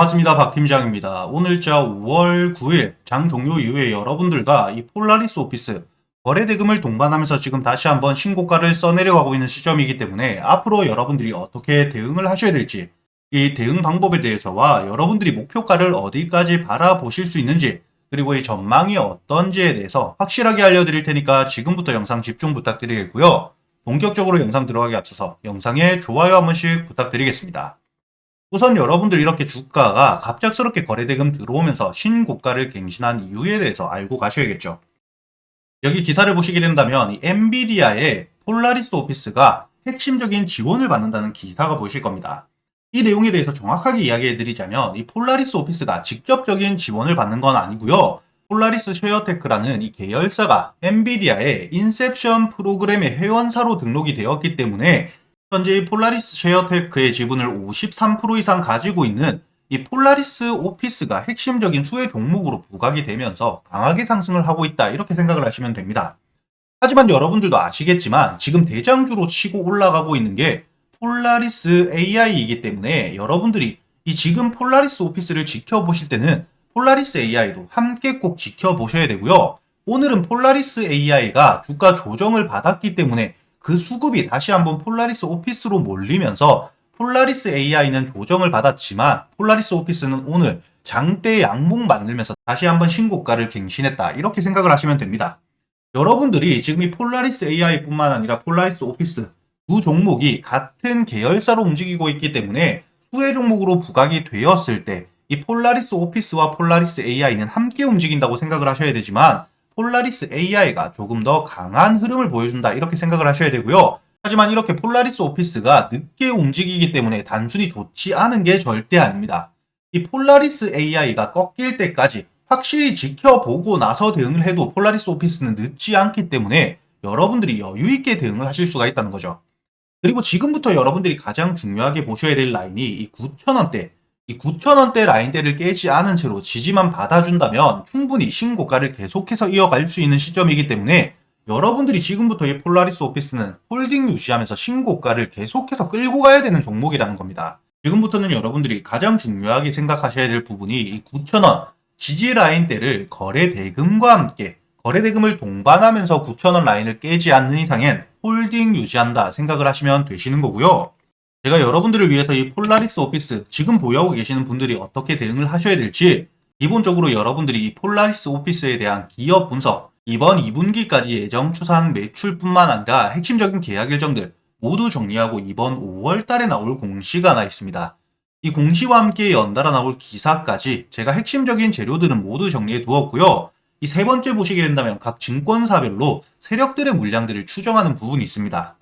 반갑습니다. 박 팀장입니다. 오늘자 5월 9일 장 종료 이후에 여러분들과 이 폴라리스 오피스 거래 대금을 동반하면서 지금 다시 한번 신고가를 써내려가고 있는 시점이기 때문에 앞으로 여러분들이 어떻게 대응을 하셔야 될지 이 대응 방법에 대해서와 여러분들이 목표가를 어디까지 바라보실 수 있는지 그리고 이 전망이 어떤지에 대해서 확실하게 알려드릴 테니까 지금부터 영상 집중 부탁드리겠고요. 본격적으로 영상 들어가기 앞서서 영상에 좋아요 한 번씩 부탁드리겠습니다. 우선 여러분들 이렇게 주가가 갑작스럽게 거래대금 들어오면서 신고가를 갱신한 이유에 대해서 알고 가셔야겠죠. 여기 기사를 보시게 된다면 이 엔비디아의 폴라리스 오피스가 핵심적인 지원을 받는다는 기사가 보이실 겁니다. 이 내용에 대해서 정확하게 이야기해 드리자면 이 폴라리스 오피스가 직접적인 지원을 받는 건 아니고요. 폴라리스 쉐어테크라는 이 계열사가 엔비디아의 인셉션 프로그램의 회원사로 등록이 되었기 때문에 현재 이 폴라리스 쉐어테크의 지분을 53% 이상 가지고 있는 이 폴라리스 오피스가 핵심적인 수혜 종목으로 부각이 되면서 강하게 상승을 하고 있다 이렇게 생각을 하시면 됩니다. 하지만 여러분들도 아시겠지만 지금 대장주로 치고 올라가고 있는 게 폴라리스 AI이기 때문에 여러분들이 이 지금 폴라리스 오피스를 지켜보실 때는 폴라리스 AI도 함께 꼭 지켜보셔야 되고요. 오늘은 폴라리스 AI가 주가 조정을 받았기 때문에 그 수급이 다시 한번 폴라리스 오피스로 몰리면서 폴라리스 AI는 조정을 받았지만 폴라리스 오피스는 오늘 장대 양봉 만들면서 다시 한번 신고가를 갱신했다. 이렇게 생각을 하시면 됩니다. 여러분들이 지금 이 폴라리스 AI뿐만 아니라 폴라리스 오피스 두 종목이 같은 계열사로 움직이고 있기 때문에 수혜 종목으로 부각이 되었을 때 이 폴라리스 오피스와 폴라리스 AI는 함께 움직인다고 생각을 하셔야 되지만 폴라리스 AI가 조금 더 강한 흐름을 보여준다 이렇게 생각을 하셔야 되고요. 하지만 이렇게 폴라리스 오피스가 늦게 움직이기 때문에 단순히 좋지 않은 게 절대 아닙니다. 이 폴라리스 AI가 꺾일 때까지 확실히 지켜보고 나서 대응을 해도 폴라리스 오피스는 늦지 않기 때문에 여러분들이 여유 있게 대응을 하실 수가 있다는 거죠. 그리고 지금부터 여러분들이 가장 중요하게 보셔야 될 라인이 이 9,000원대, 이 9,000원대 라인대를 깨지 않은 채로 지지만 받아준다면 충분히 신고가를 계속해서 이어갈 수 있는 시점이기 때문에 여러분들이 지금부터 이 폴라리스 오피스는 홀딩 유지하면서 신고가를 계속해서 끌고 가야 되는 종목이라는 겁니다. 지금부터는 여러분들이 가장 중요하게 생각하셔야 될 부분이 이 9,000원 지지 라인대를 거래 대금과 함께 거래 대금을 동반하면서 9,000원 라인을 깨지 않는 이상엔 홀딩 유지한다 생각을 하시면 되시는 거고요. 제가 여러분들을 위해서 이 폴라리스 오피스 지금 보유하고 계시는 분들이 어떻게 대응을 하셔야 될지 기본적으로 여러분들이 이 폴라리스 오피스에 대한 기업 분석 이번 2분기까지 예정 추산 매출뿐만 아니라 핵심적인 계약 일정들 모두 정리하고 이번 5월 달에 나올 공시가 하나 있습니다. 이 공시와 함께 연달아 나올 기사까지 제가 핵심적인 재료들은 모두 정리해 두었고요. 이 세 번째 보시게 된다면 각 증권사별로 세력들의 물량들을 추정하는 부분이 있습니다.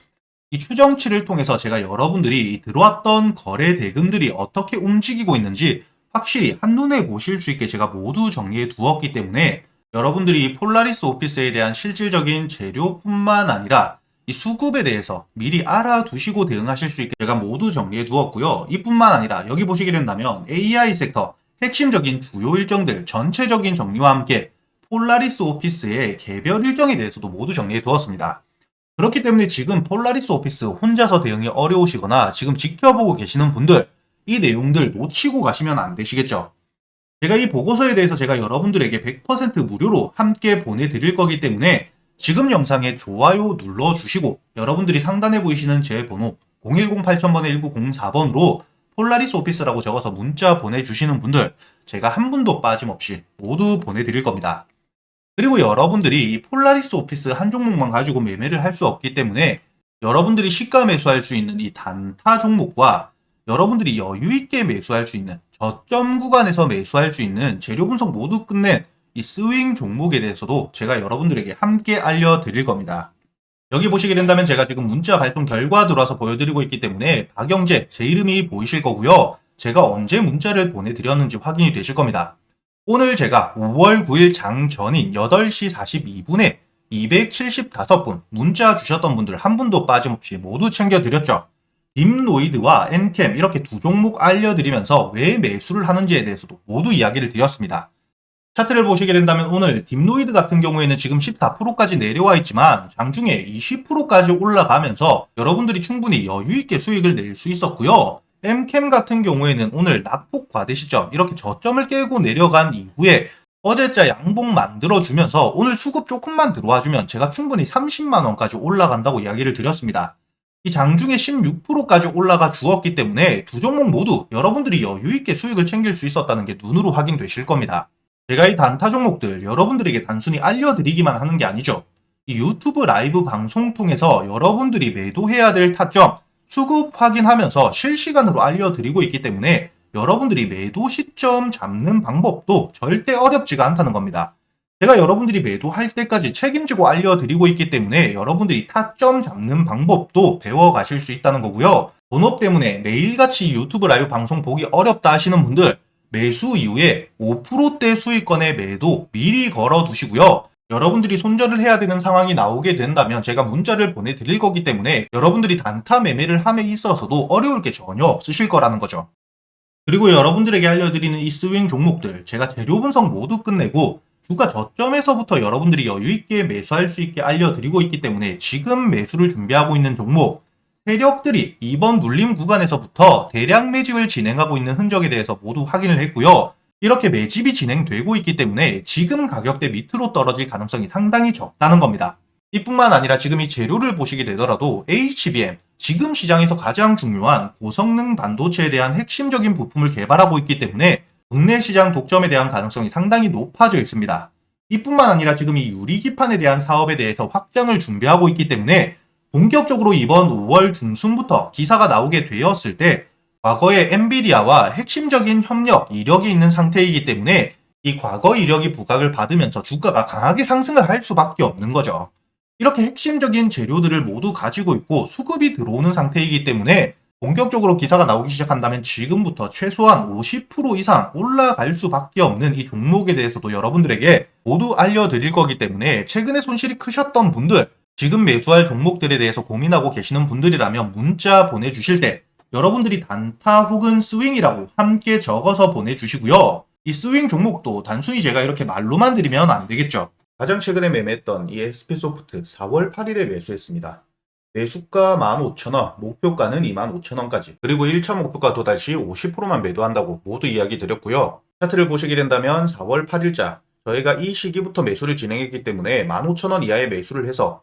이 추정치를 통해서 제가 여러분들이 들어왔던 거래 대금들이 어떻게 움직이고 있는지 확실히 한눈에 보실 수 있게 제가 모두 정리해 두었기 때문에 여러분들이 폴라리스 오피스에 대한 실질적인 재료뿐만 아니라 이 수급에 대해서 미리 알아두시고 대응하실 수 있게 제가 모두 정리해 두었고요. 이뿐만 아니라 여기 보시게 된다면 AI 섹터 핵심적인 주요 일정들 전체적인 정리와 함께 폴라리스 오피스의 개별 일정에 대해서도 모두 정리해 두었습니다. 그렇기 때문에 지금 폴라리스 오피스 혼자서 대응이 어려우시거나 지금 지켜보고 계시는 분들 이 내용들 놓치고 가시면 안 되시겠죠. 제가 이 보고서에 대해서 제가 여러분들에게 100% 무료로 함께 보내드릴 거기 때문에 지금 영상에 좋아요 눌러주시고 여러분들이 상단에 보이시는 제 번호 010-8000번에 1904번으로 폴라리스 오피스라고 적어서 문자 보내주시는 분들 제가 한 분도 빠짐없이 모두 보내드릴 겁니다. 그리고 여러분들이 이 폴라리스 오피스 한 종목만 가지고 매매를 할 수 없기 때문에 여러분들이 시가 매수할 수 있는 이 단타 종목과 여러분들이 여유 있게 매수할 수 있는 저점 구간에서 매수할 수 있는 재료 분석 모두 끝낸 이 스윙 종목에 대해서도 제가 여러분들에게 함께 알려드릴 겁니다. 여기 보시게 된다면 제가 지금 문자 발송 결과 들어와서 보여드리고 있기 때문에 박영재 제 이름이 보이실 거고요. 제가 언제 문자를 보내드렸는지 확인이 되실 겁니다. 오늘 제가 5월 9일 장 전인 8시 42분에 275분 문자 주셨던 분들 한 분도 빠짐없이 모두 챙겨드렸죠. 딥노이드와 엔캠 이렇게 두 종목 알려드리면서 왜 매수를 하는지에 대해서도 모두 이야기를 드렸습니다. 차트를 보시게 된다면 오늘 딥노이드 같은 경우에는 지금 14%까지 내려와 있지만 장중에 20%까지 올라가면서 여러분들이 충분히 여유 있게 수익을 낼 수 있었고요. M캠 같은 경우에는 오늘 낙폭 과대 시점 이렇게 저점을 깨고 내려간 이후에 어제자 양봉 만들어주면서 오늘 수급 조금만 들어와주면 제가 충분히 30만원까지 올라간다고 이야기를 드렸습니다. 이 장중에 16%까지 올라가 주었기 때문에 두 종목 모두 여러분들이 여유있게 수익을 챙길 수 있었다는 게 눈으로 확인되실 겁니다. 제가 이 단타 종목들 여러분들에게 단순히 알려드리기만 하는 게 아니죠. 이 유튜브 라이브 방송 통해서 여러분들이 매도해야 될 타점, 수급 확인하면서 실시간으로 알려드리고 있기 때문에 여러분들이 매도 시점 잡는 방법도 절대 어렵지가 않다는 겁니다. 제가 여러분들이 매도할 때까지 책임지고 알려드리고 있기 때문에 여러분들이 타점 잡는 방법도 배워가실 수 있다는 거고요. 본업 때문에 매일같이 유튜브 라이브 방송 보기 어렵다 하시는 분들 매수 이후에 5%대 수익권의 매도 미리 걸어 두시고요. 여러분들이 손절을 해야 되는 상황이 나오게 된다면 제가 문자를 보내드릴 거기 때문에 여러분들이 단타 매매를 함에 있어서도 어려울 게 전혀 없으실 거라는 거죠. 그리고 여러분들에게 알려드리는 이 스윙 종목들 제가 재료 분석 모두 끝내고 주가 저점에서부터 여러분들이 여유있게 매수할 수 있게 알려드리고 있기 때문에 지금 매수를 준비하고 있는 종목 세력들이 이번 눌림 구간에서부터 대량 매집을 진행하고 있는 흔적에 대해서 모두 확인을 했고요. 이렇게 매집이 진행되고 있기 때문에 지금 가격대 밑으로 떨어질 가능성이 상당히 적다는 겁니다. 이뿐만 아니라 지금 이 재료를 보시게 되더라도 HBM, 지금 시장에서 가장 중요한 고성능 반도체에 대한 핵심적인 부품을 개발하고 있기 때문에 국내 시장 독점에 대한 가능성이 상당히 높아져 있습니다. 이뿐만 아니라 지금 이 유리기판에 대한 사업에 대해서 확장을 준비하고 있기 때문에 본격적으로 이번 5월 중순부터 기사가 나오게 되었을 때 과거의 엔비디아와 핵심적인 협력 이력이 있는 상태이기 때문에 이 과거 이력이 부각을 받으면서 주가가 강하게 상승을 할 수밖에 없는 거죠. 이렇게 핵심적인 재료들을 모두 가지고 있고 수급이 들어오는 상태이기 때문에 본격적으로 기사가 나오기 시작한다면 지금부터 최소한 50% 이상 올라갈 수밖에 없는 이 종목에 대해서도 여러분들에게 모두 알려드릴 거기 때문에 최근에 손실이 크셨던 분들 지금 매수할 종목들에 대해서 고민하고 계시는 분들이라면 문자 보내주실 때 여러분들이 단타 혹은 스윙이라고 함께 적어서 보내주시고요. 이 스윙 종목도 단순히 제가 이렇게 말로만 드리면 안 되겠죠. 가장 최근에 매매했던 이 SP소프트 4월 8일에 매수했습니다. 매수가 15,000원, 목표가는 25,000원까지, 그리고 1차 목표가 도달 시 50%만 매도한다고 모두 이야기 드렸고요. 차트를 보시게 된다면 4월 8일자, 저희가 이 시기부터 매수를 진행했기 때문에 15,000원 이하의 매수를 해서